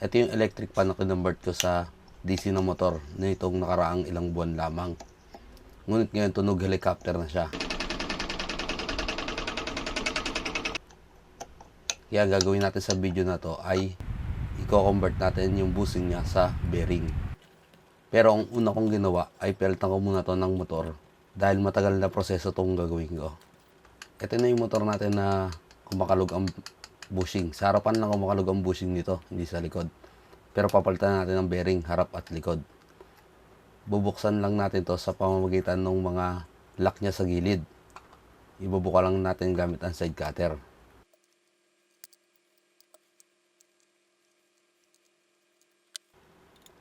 Ito yung electric pan na kinonvert ko sa DC na motor na itong nakaraang ilang buwan lamang. Ngunit ngayon tunog helicopter na siya. Kaya gagawin natin sa video na to ay i-convert natin yung busing niya sa bearing. Pero ang una kong ginawa ay peltan ko muna to ng motor dahil matagal na proseso tong gagawin ko. Ito na yung motor natin na kumakalog ang bushing. Sa harapan lang kumakalog ang bushing nito, hindi sa likod. Pero papalitan natin ng bearing harap at likod. Bubuksan lang natin to sa pamamagitan ng mga lock niya sa gilid. Ibubuka lang natin gamit ang side cutter.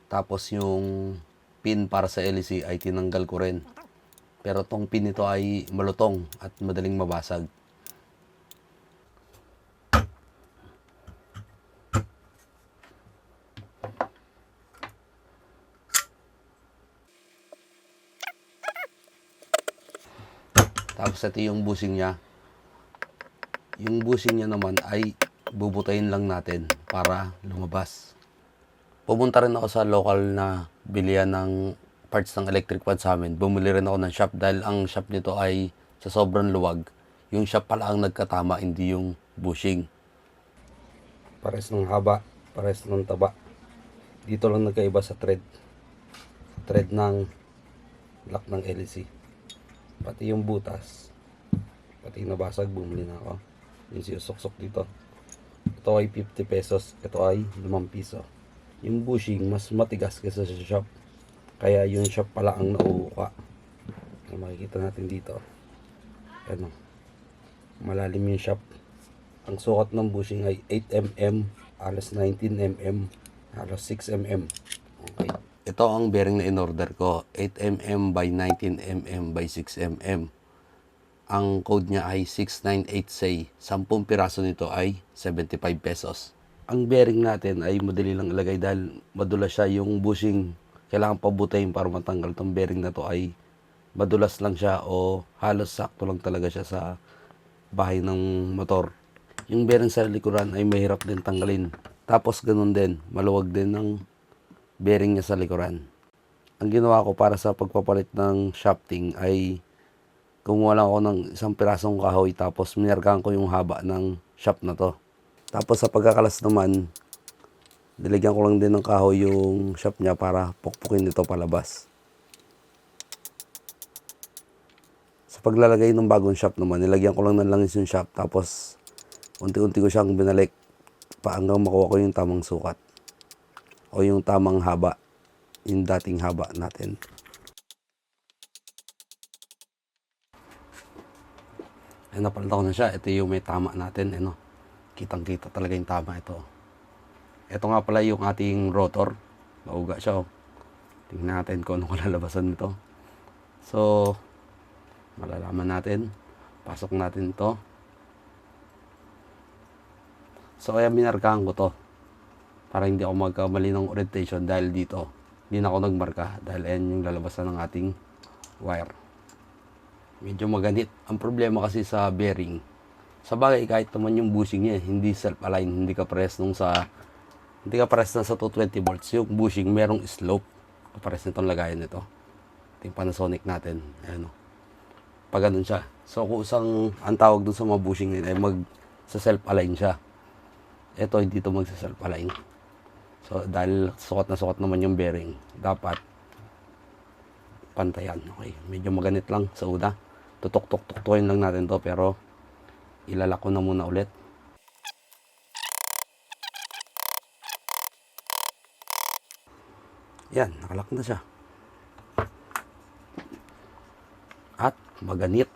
Tapos yung pin para sa LEC ay tinanggal ko rin. Pero tong pin nito ay malutong at madaling mabasag. Ito yung bushing niya. Yung bushing niya naman ay bubutayin lang natin para lumabas. Pumunta rin ako sa local na bilihan ng parts ng electric pan sa amin. Bumili rin ako ng shop dahil ang shop nito ay sa sobrang luwag. Yung shop pala ang nagkatama, hindi yung bushing. Pares ng haba, pares ng taba. Dito lang nagkaiba sa thread. Thread ng lock ng LEC. Pati yung butas. Pati nabasag, bumili na ako. Yung sinusuksok dito. Ito ay 50 pesos. Ito ay 5 piso. Yung bushing, mas matigas kaysa sa shop. Kaya yung shop pala ang nauuka. Ang makikita natin dito. Ano. Malalim yung shop. Ang sukat ng bushing ay 8mm, halos 19mm, halos 6mm. Okay. Ito ang bearing na in-order ko. 8mm by 19mm by 6mm. Ang code niya ay 698say. 10 piraso nito ay 75 pesos. Ang bearing natin ay madali lang ilagay dahil madulas siya yung bushing. Kailangan pabutayin para matanggal tong bearing na to ay madulas lang siya o halos sakto lang talaga siya sa bahay ng motor. Yung bearing sa likuran ay mahirap din tanggalin. Tapos ganun din, maluwag din ng bearing niya sa likuran. Ang ginawa ko para sa pagpapalit ng shafting ay kumuha lang ako ng isang pirasong kahoy tapos minarkahan ko yung haba ng shaft na to. Tapos sa pagkakalas naman, nilagyan ko lang din ng kahoy yung shaft niya para pukpukin ito palabas. Sa paglalagay ng bagong shaft naman, nilagyan ko lang ng langis yung shaft tapos unti-unti ko siyang binalik pa hanggang makuha ko yung tamang sukat o yung tamang haba, yung dating haba natin. Ay, napalitan ko na siya. Ito yung may tama natin. Ano, kitang-kita talaga yung tama ito. Ito nga pala yung ating rotor. Mauga siya. Oh. Tingnan natin kung ano kalalabasan nito. So, malalaman natin. Pasok natin to. So, kaya minarkahan ko to. Para hindi ako magkamali ng orientation dahil dito. Hindi na ako nagmarka dahil ayan yung lalabasan ng ating wire medyo maganit. Ang problema kasi sa bearing, sa bagay kahit naman yung bushing niya, hindi self-align, hindi ka pares nung sa, hindi ka pares na sa 220 volts. Yung bushing, merong slope. Kapares nitong lagayan nito. Ito yung Panasonic natin. Ayan o. Pag ganun siya. So, kung isang, ang tawag dun sa mga bushing nila, ay mag, sa self-align siya. Ito, hindi to mag sa self-align. So, dahil sukat na sukat naman yung bearing, dapat pantayan. Okay, medyo maganit lang sa una tutok-tok-tuktukin lang natin to pero ilalak ko na muna ulit yan nakalak na siya at maganit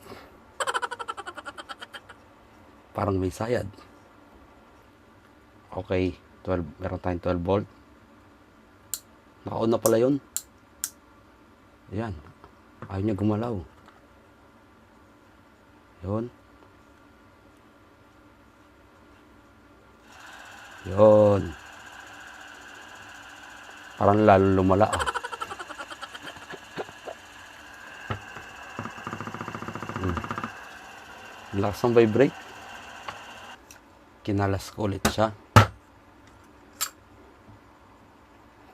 parang may sayad okay 12, meron tayong 12 volt nakaon na pala yun yan ayaw niya gumalaw yun. Yun. Parang lalo lumala. Ah. hmm. Lakas ng vibrate. Kinalas ko ulit siya.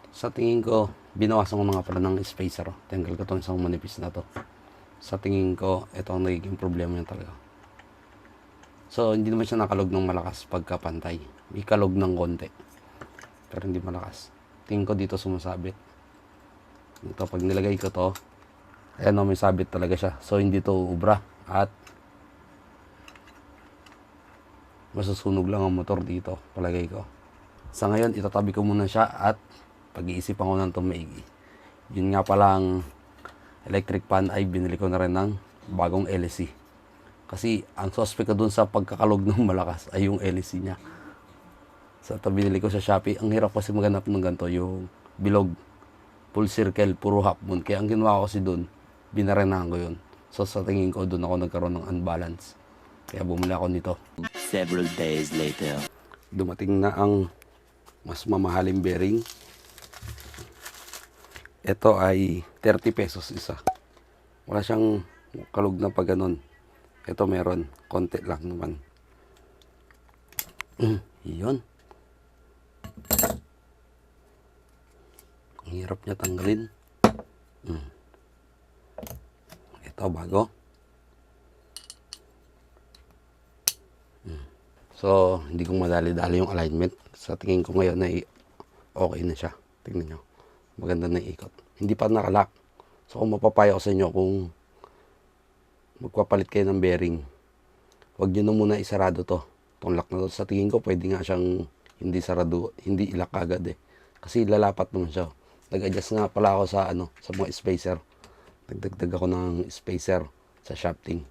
Sa tingin ko, binawasan ko na nga pala ng spacer. Tanggal ko itong isang manipis na to. Sa tingin ko, ito ang nagiging problema niya talaga. So, hindi naman siya nakalog ng malakas pagka pantay. May kalog ng konti. Pero hindi malakas. Tingin ko dito sumasabit. Ito, pag nilagay ko to, ayan o, may sabit talaga siya. So, hindi to ubra. At, masusunog lang ang motor dito, palagay ko. Sa ngayon, itatabi ko muna siya at pag-iisipan ko ng tumaigi. Yun nga palang electric pan ay binili ko na rin ng bagong LC. Kasi ang suspect ko dun sa pagkakalog ng malakas ay yung LC niya. So, ito binili ko sa Shopee. Ang hirap kasi maghanap ng ganito, yung bilog, full circle, puro half moon. Kaya ang ginawa ko kasi dun, binarenahan ko yun. So, sa tingin ko, dun ako nagkaroon ng unbalance. Kaya bumili ako nito. Several days later. Dumating na ang mas mamahaling bearing. Ito ay 30 pesos isa. Wala siyang kalug na pag ganun. Ito meron. Konti lang naman. Yun. Ang hirap niya tanggalin. Mm. Ito bago. Mm. So, hindi kong madali-dali yung alignment. Sa tingin ko ngayon ay okay na siya. Tingnan nyo. Maganda na ikot. Hindi pa nakalock. So, kung mapapayo ko sa inyo kung magpapalit kayo ng bearing, huwag nyo na muna isarado to. Itong lock na to. Sa tingin ko, pwede nga siyang hindi sarado, hindi ilak agad eh. Kasi lalapat naman siya. Nag-adjust nga pala ako sa ano, sa mga spacer. Nagdagdag ako ng spacer sa shafting.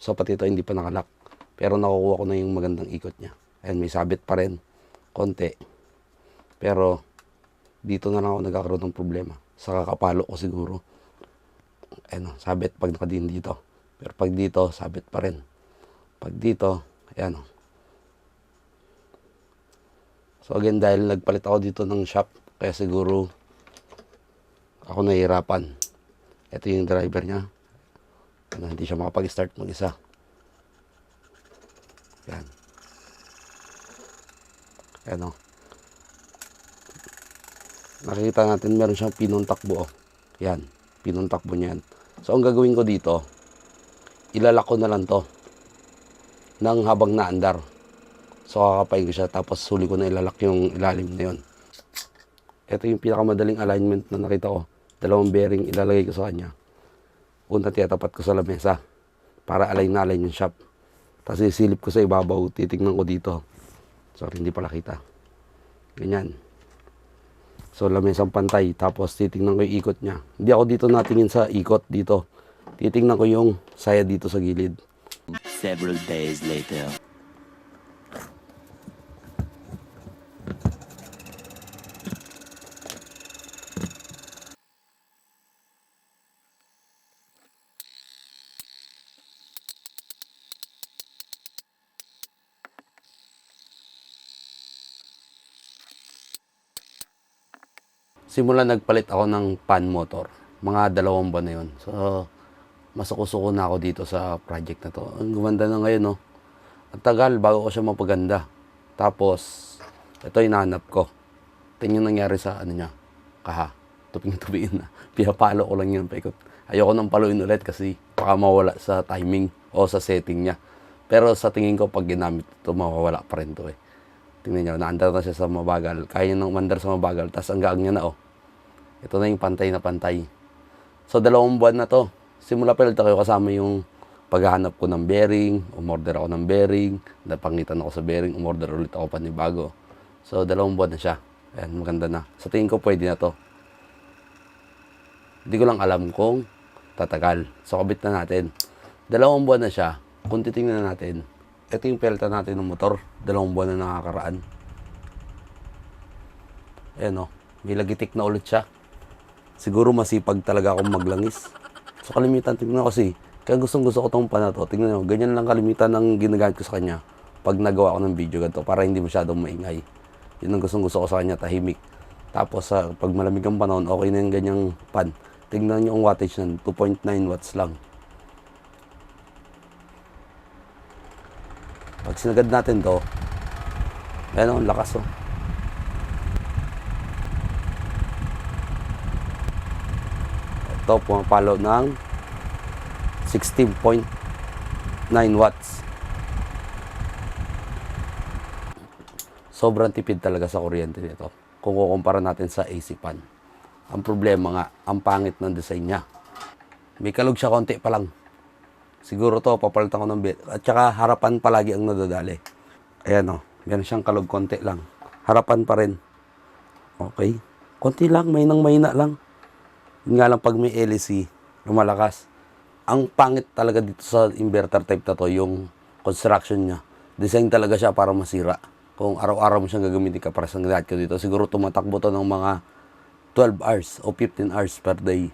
So pati ito hindi pa nakalock. Pero nakukuha ko na yung magandang ikot niya. Ayan, may sabit pa rin. Konti. Pero dito na lang ako nagkakaroon ng problema. Sa kakapalo ko siguro. Ayan, o, sabit pag nakadin dito. Pero pag dito, sabit pa rin. Pag dito, ayan. So again, dahil nagpalit ako dito ng shop, kaya siguro ako nahihirapan. Ito yung driver niya. Ano, hindi siya makapag-start mag-isa. Yan. Yan o. Nakikita natin meron siyang pinong takbo. Oh. Yan. Pinong takbo niya yan. So ang gagawin ko dito, ilalak ko na lang to ng habang naandar. So kakapain ko siya tapos huli ko na ilalak yung ilalim na yun. Ito yung pinakamadaling alignment na nakita ko. Dalawang bearing ilalagay ko sa kanya. Una tiyatapat ko sa lamesa para align na align yung shop. Tapos isilip ko sa ibabaw, titignan ko dito. Sorry, hindi pala kita. Ganyan. So lamesang pantay, tapos titignan ko yung ikot niya. Hindi ako dito natingin sa ikot dito. Titignan ko yung saya dito sa gilid. Several days later. Simula nagpalit ako ng pan motor. Mga dalawang buwan na yun. So, masuko-suko na ako dito sa project na to. Ang gumanda na ngayon, no? Ang tagal bago ko siya mapaganda. Tapos, ito hinahanap ko. Ito yung nangyari sa ano niya. Kaha. Tuping-tupingin na. Pinapalo ko lang yun paikot. Ayoko nang paluin ulit kasi baka mawala sa timing o sa setting niya. Pero sa tingin ko, pag ginamit ito, mawawala pa rin to eh. Tingnan nyo, naandar na siya sa mabagal. Kaya niya nang umandar sa mabagal. Tapos ang gaang niya na, oh. Ito na yung pantay na pantay. So, dalawang buwan na to. Simula pa rin kayo kasama yung paghahanap ko ng bearing, umorder ako ng bearing, napangitan ako sa bearing, umorder ulit ako panibago. So, dalawang buwan na siya. Ayan, maganda na. Sa tingin ko, pwede na to. Hindi ko lang alam kung tatagal. So, kabit na natin. Dalawang buwan na siya. Kung titingnan natin, ito yung pelta natin ng motor. Dalawang buwan na nakakaraan. Ayan o. May lagitik na ulit siya. Siguro masipag talaga akong maglangis. So kalimitan, tingnan ko kasi. Kaya gustong gusto ko tong pana to. Tingnan nyo, ganyan lang kalimitan ng ginagamit ko sa kanya. Pag nagawa ko ng video ganito, para hindi masyadong maingay. Yun ang gustong gusto ko sa kanya, tahimik. Tapos sa pag malamig ang panahon, okay na yung ganyang pan. Tingnan nyo ang wattage nan 2.9 watts lang. Pag sinagad natin to, ayan o, ang lakas oh. Ito, pumapalo ng 16.9 watts. Sobrang tipid talaga sa kuryente nito. Kung kukumpara natin sa AC fan. Ang problema nga, ang pangit ng design niya. May kalog siya konti pa lang. Siguro to, papalitan ko ng bit. At saka harapan palagi ang nadadali. Ayan o, meron siyang kalog konti lang. Harapan pa rin. Okay. Konti lang, may nang mahina lang. Yun nga lang pag may LEC, lumalakas. Ang pangit talaga dito sa inverter type na to, yung construction niya. Design talaga siya para masira. Kung araw-araw mo siyang gagamitin ka para sa lahat ko dito, siguro tumatakbo to ng mga 12 hours o 15 hours per day.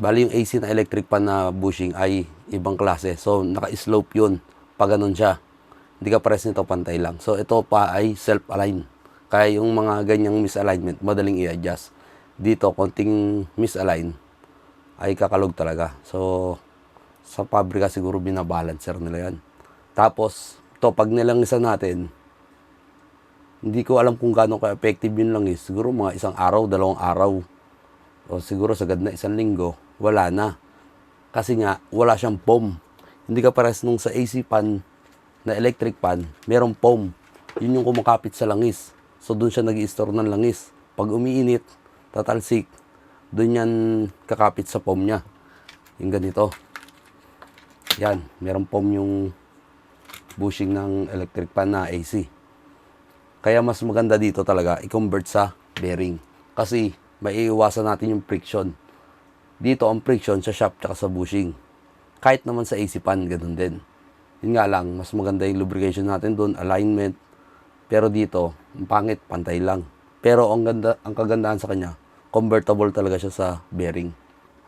Bali yung AC na electric pan na bushing ay ibang klase. So naka-slope yun. Pag ganun siya. Hindi ka pares nito pantay lang. So ito pa ay self-align. Kaya yung mga ganyang misalignment, madaling i-adjust. Dito, konting misalign ay kakalog talaga. So sa pabrika siguro binabalancer nila yan. Tapos, to pag nilangisan natin, hindi ko alam kung gaano ka-effective yun lang is. Siguro mga isang araw, dalawang araw. O siguro sagad na isang linggo, wala na. Kasi nga, wala siyang foam. Hindi ka pares nung sa AC pan na electric pan, merong foam. Yun yung kumakapit sa langis. So doon siya nag store ng langis. Pag umiinit, tatalsik, doon yan kakapit sa foam niya. Yung ganito. Yan, merong foam yung bushing ng electric pan na AC. Kaya mas maganda dito talaga i-convert sa bearing. Kasi maiiwasan natin yung friction. Dito ang friction sa shaft at sa bushing. Kahit naman sa AC pan, ganun din. Yun nga lang, mas maganda yung lubrication natin doon, alignment. Pero dito, ang pangit, pantay lang. Pero ang, ganda, ang kagandahan sa kanya, convertible talaga siya sa bearing.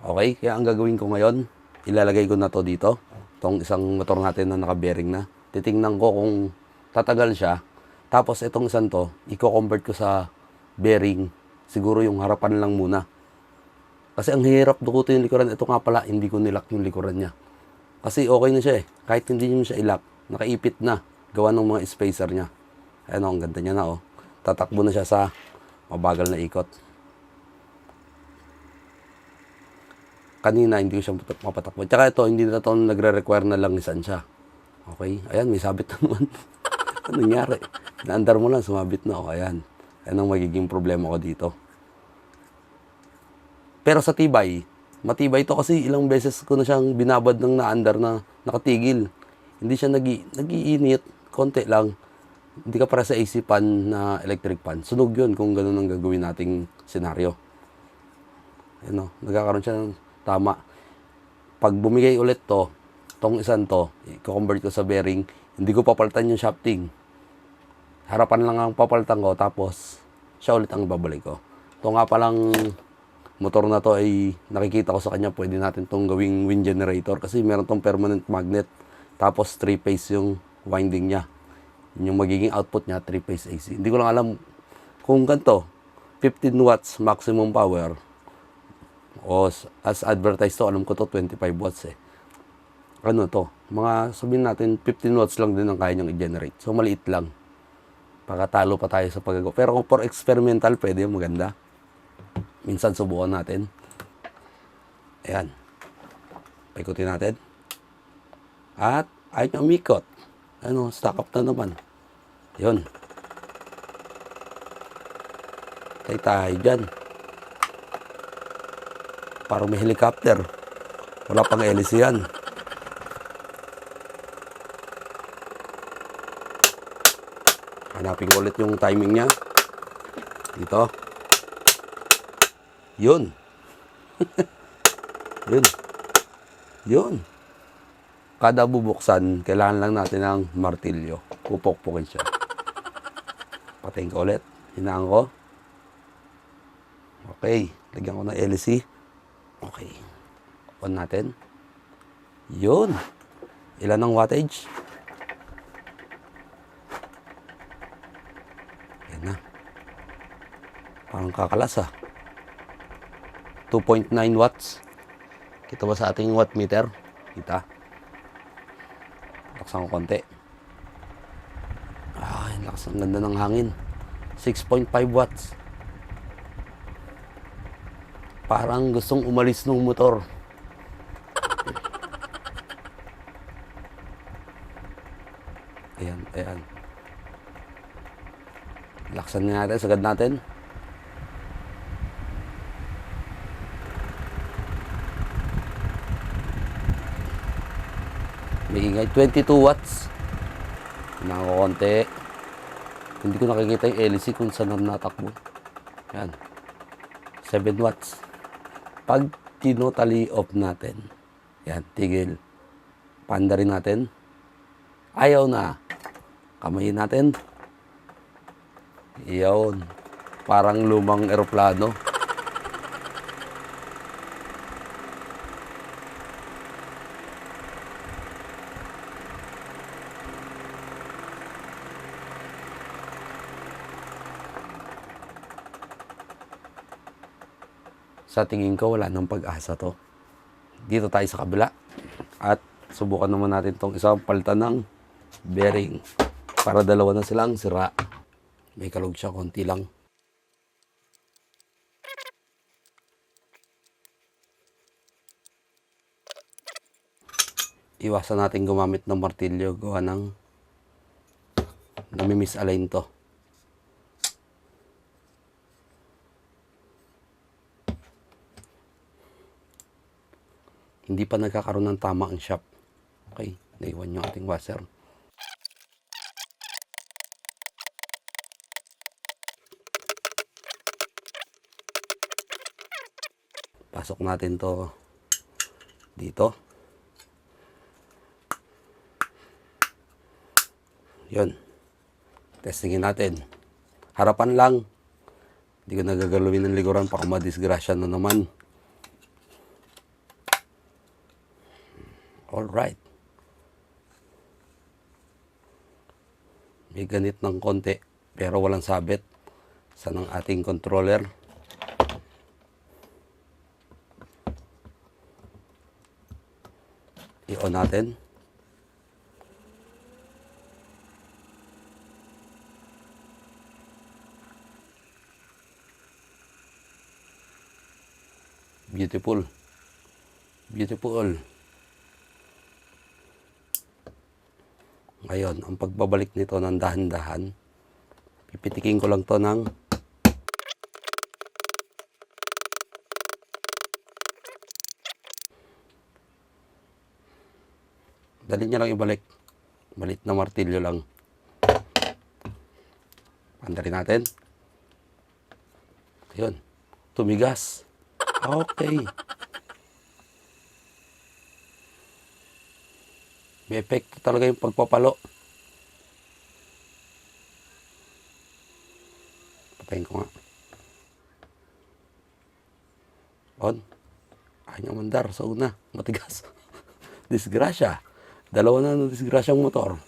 Okay? Kaya ang gagawin ko ngayon, ilalagay ko na to dito. Itong isang motor natin na naka-bearing na. Titingnan ko kung tatagal siya. Tapos itong isang to, i-convert ko sa bearing. Siguro yung harapan lang muna. Kasi ang hirap dukutin yung likuran. Ito nga pala, hindi ko nilak yung likuran niya. Kasi okay na siya eh. Kahit hindi niyo siya ilak, nakaipit na. Gawa ng mga spacer niya. Ayan o, ang ganda niya na oh. Tatakbo na siya sa mabagal na ikot. Kanina, hindi ko siya mapat- mapatakbo. Tsaka ito, hindi na ito nagre-require na langisan siya. Okay? Ayan, may sabit na naman. ano nangyari? Naandar mo lang, sumabit na. O, ayan. Ayan ang magiging problema ko dito. Pero sa tibay, matibay to kasi ilang beses ko na siyang binabad ng naandar na nakatigil. Hindi siya nagi, nagiinit, konti lang. Hindi ka para sa AC pan na electric pan. Sunog yun kung ganun ang gagawin nating senaryo. Ayan o, nagkakaroon siya ng tama. Pag bumigay ulit to, tong isang to, i-convert ko sa bearing, hindi ko papalitan yung shafting. Harapan lang ang papalitan ko, tapos siya ulit ang babalik ko. Ito nga palang motor na to ay nakikita ko sa kanya, pwede natin tong gawing wind generator kasi meron tong permanent magnet. Tapos 3-phase yung winding niya. Yun yung magiging output niya, 3-phase AC. Hindi ko lang alam kung ganito, 15 watts maximum power. O s- as advertised to, alam ko to 25 watts eh. Ano to? Mga sabihin natin 15 watts lang din ang kaya niyang i-generate. So maliit lang. Pagkatalo pa tayo sa paggagawa. Pero kung for experimental, pwede yung maganda. Minsan subukan natin. Ayan. Paikutin natin. At ayun niya umikot. Ano, stock up na naman. Yun. Tay tayo dyan. Parang may helicopter. Wala pang hélice yan. Hanapin ko ulit yung timing niya. Dito. Yun. Yun. Yun. Kada bubuksan, kailangan lang natin ng martilyo. Pupok-pukin siya. Patayin ko ulit. Hinaan ko. Okay. Lagyan ko ng LC. Okay. On natin. Yun. Ilan ang wattage? Yan na. Parang kakalas ah. 2.9 watts. Kita ba sa ating watt meter? Kita. Laksan ko konti. Ah, lakas ang ganda ng hangin. 6.5 watts. Parang gustong umalis ng motor. Ayan, ayan. Laksan na natin, sagad natin. May ingay, 22 watts. Nakakonti. Hindi ko nakikita yung LC kung saan na natakbo. Yan. 7 watts. Pag tinotally off natin, yan, tigil. Panda rin natin. Ayaw na. Kamayin natin. Iyon. Parang lumang eroplano. Sa tingin ko, wala nang pag-asa to. Dito tayo sa kabila. At subukan naman natin tong isang palitan ng bearing. Para dalawa na silang sira. May kalog siya, konti lang. Iwasan natin gumamit ng martilyo. Gawa ng nami-misalign to. hindi pa nagkakaroon ng tama ang shop. Okay, naiwan yung ating washer. Pasok natin to dito. Yun. Testingin natin. Harapan lang. Hindi ko nagagalawin ng likuran para madisgrasya na naman. All right. May ganit ng konti pero walang sabit sa ng ating controller. I-on natin. Beautiful. Beautiful. Ngayon, ang pagbabalik nito ng dahan-dahan, pipitikin ko lang to ng Dali niya lang ibalik. Balit na martilyo lang. Pandarin natin. Ayun. Tumigas. Okay. May epekto talaga yung pagpapalo. Patayin ko nga. On. Ayaw mandar sa una. Matigas. Disgrasya. Dalawa na ng disgrasyang motor.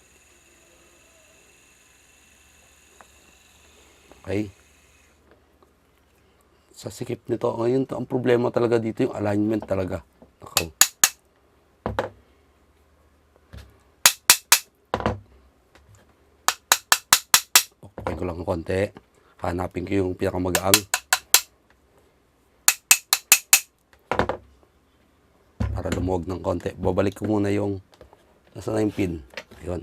Okay. Sa sikip nito, ngayon to, ang problema talaga dito yung alignment talaga. Nakaw. Okay ko lang ng konti. Hanapin ko yung pinakamagaang. Para lumuwag ng konti. Babalik ko muna yung nasa na yung pin. Ayun.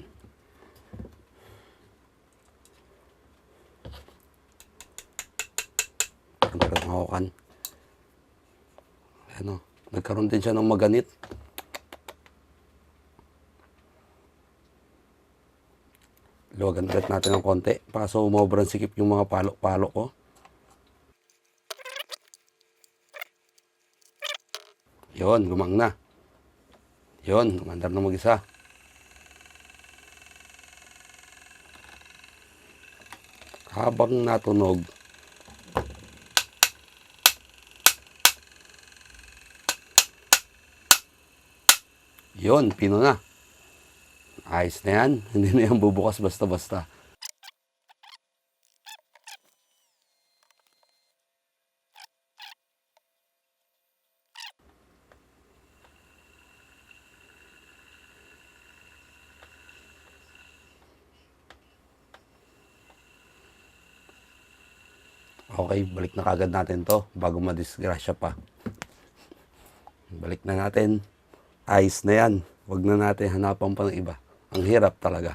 Parang hawakan. Ano, nagkaroon din siya ng maganit. Luwagan ulit natin ng konti para so umobrang sikip yung mga palo-palo ko. Yon, gumang na. Yon, gumandar na mag-isa. Habang natunog, Yon, pino na. Ayos na yan. Hindi na yan bubukas basta-basta. Okay, balik na kagad natin to bago madisgrasya pa. Balik na natin. Ayos na yan. Huwag na natin hanapan pa ng iba. Ang hirap talaga.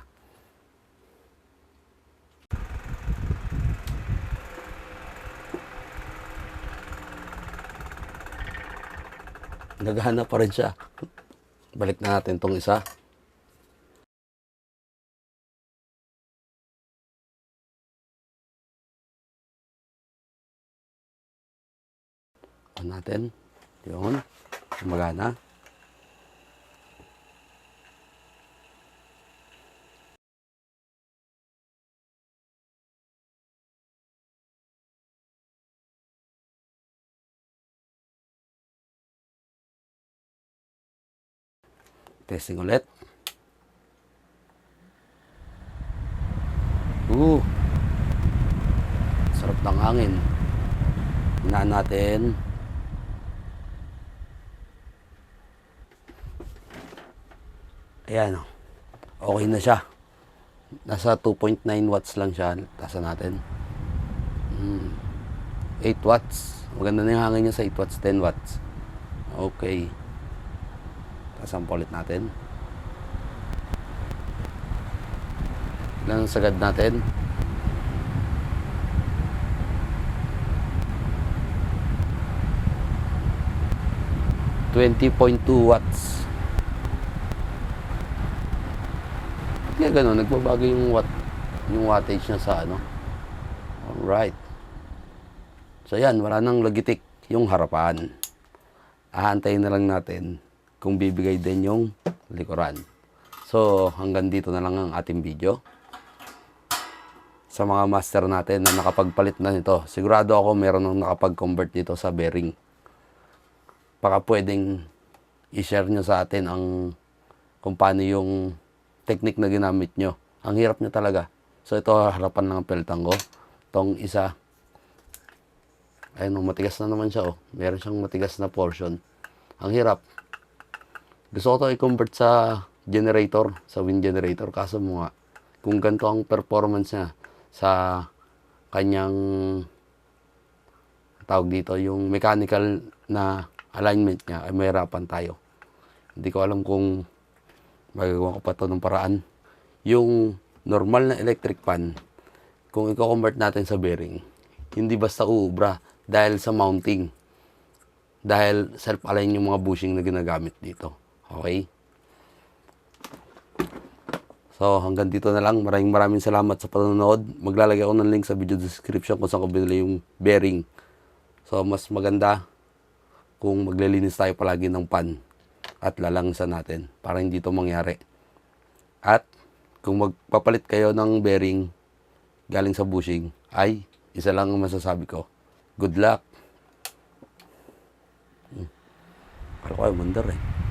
Naghahanap pa rin siya. Balik na natin tong isa. On natin. Yun. Gumagana. Testing ulit. Uh. Sarap ng hangin. Hinaan natin. Ayan. oh. Okay na siya. Nasa 2.9 watts lang siya. Tasan natin. Hmm. 8 watts. Maganda na yung hangin niya sa 8 watts, 10 watts. Okay. Tasan pa ulit natin. Ilan ang sagad natin? Twenty point two watts. Kaya gano'n, nagbabago yung watt, yung wattage niya sa ano. Alright. So yan, wala nang lagitik yung harapan. Aantayin na lang natin kung bibigay din yung likuran. So hanggang dito na lang ang ating video. Sa mga master natin na nakapagpalit na nito, sigurado ako meron nang nakapag-convert dito sa bearing. Baka pwedeng i-share nyo sa atin ang kung paano yung technique na ginamit nyo. Ang hirap nyo talaga. So ito harapan ng peltang ko. Tong isa. Ayun, oh, matigas na naman siya. Oh. Meron siyang matigas na portion. Ang hirap. Gusto ko to i-convert sa generator, sa wind generator. Kaso mo kung ganito ang performance niya sa kanyang tawag dito, yung mechanical na alignment niya, ay mahirapan tayo. Hindi ko alam kung magagawa ko pa to ng paraan. Yung normal na electric fan, kung i-convert natin sa bearing, hindi basta uubra dahil sa mounting. Dahil self-align yung mga bushing na ginagamit dito. Okay? So, hanggang dito na lang. Maraming maraming salamat sa panonood. Maglalagay ako ng link sa video description kung saan ko binili yung bearing. So, mas maganda kung maglilinis tayo palagi ng pan at lalangsan natin para hindi to mangyari. At kung magpapalit kayo ng bearing galing sa bushing, ay isa lang ang masasabi ko. Good luck! Hmm. Pero ko ay mandar eh.